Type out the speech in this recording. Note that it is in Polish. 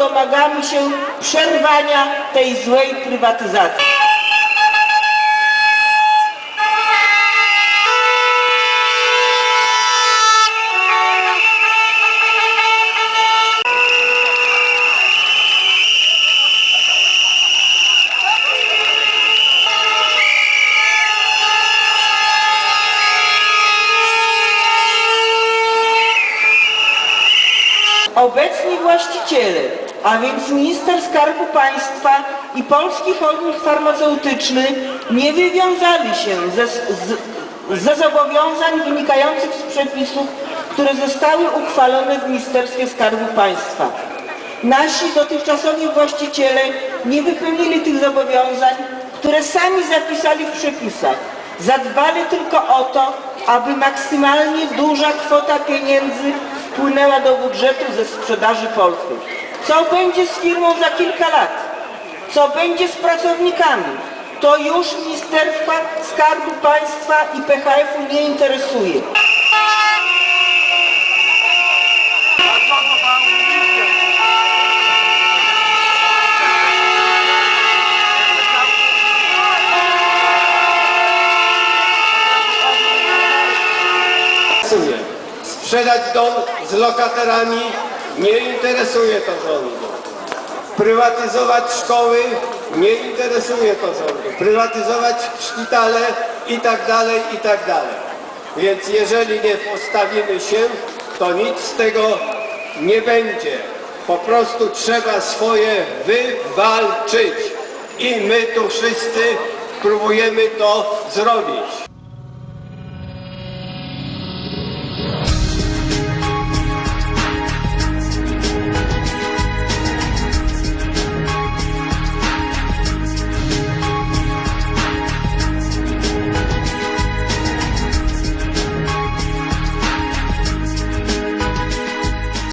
domagamy się przerwania tej złej prywatyzacji. Obecni właściciele, a więc minister Skarbu Państwa i Polski Holding Farmaceutyczny nie wywiązali się ze, z, ze zobowiązań wynikających z przepisów, które zostały uchwalone w Ministerstwie Skarbu Państwa. Nasi dotychczasowi właściciele nie wypełnili tych zobowiązań, które sami zapisali w przepisach. Zadbali tylko o to, aby maksymalnie duża kwota pieniędzy wpłynęła do budżetu ze sprzedaży Polski. Co będzie z firmą za kilka lat? Co będzie z pracownikami? To już Ministerstwa Skarbu Państwa i PHF-u nie interesuje. Sprzedać dom z lokatorami nie interesuje to rządu. Prywatyzować szkoły nie interesuje to rządu. Prywatyzować szpitale i tak dalej, i tak dalej. Więc jeżeli nie postawimy się, to nic z tego nie będzie. Po prostu trzeba swoje wywalczyć. I my tu wszyscy próbujemy to zrobić.